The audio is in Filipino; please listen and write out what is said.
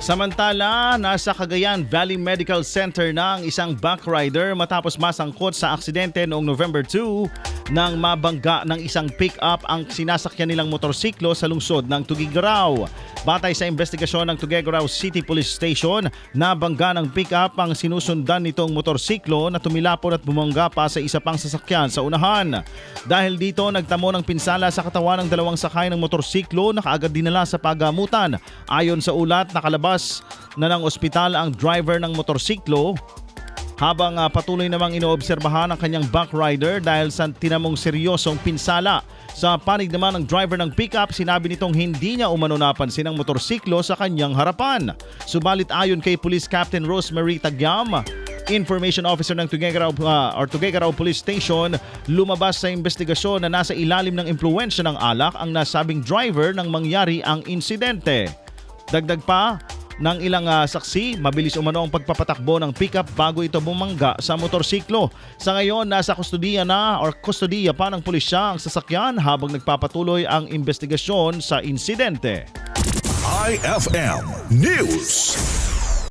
Samantala, nasa Cagayan Valley Medical Center na ang isang backrider matapos masangkot sa aksidente noong November 2 nang mabangga ng isang pick-up ang sinasakyan nilang motorsiklo sa lungsod ng Tugigaraw. Batay sa investigasyon ng Tuguegarao City Police Station, nabangga ng pick-up ang sinusundan nitong motorsiklo na tumilapon at bumangga pa sa isa pang sasakyan sa unahan. Dahil dito, nagtamo ng pinsala sa katawan ng dalawang sakay ng motorsiklo na kaagad dinala sa pagamutan. Ayon sa ulat, nakalabas na ng ospital ang driver ng motorsiklo habang ah, patuloy namang inoobserbahan ang kanyang backrider dahil sa tinamong seryosong pinsala. Sa panig naman ng driver ng pickup, sinabi nitong hindi niya umano napansin ang motorsiklo sa kanyang harapan. Subalit ayon kay Police Captain Rosemary Tagyam, Information Officer ng Tuguegarao ah, or Tuguegarao Police Station, lumabas sa investigasyon na nasa ilalim ng impluensya ng alak ang nasabing driver nang mangyari ang insidente. Dagdag pa, ng ilang ah, saksi, mabilis umano ang pagpapatakbo ng pickup bago ito bumangga sa motorsiklo. Sa ngayon, nasa kustodiya na or kustodiya pa ng pulisya ang sasakyan habang nagpapatuloy ang investigasyon sa insidente. IFM News.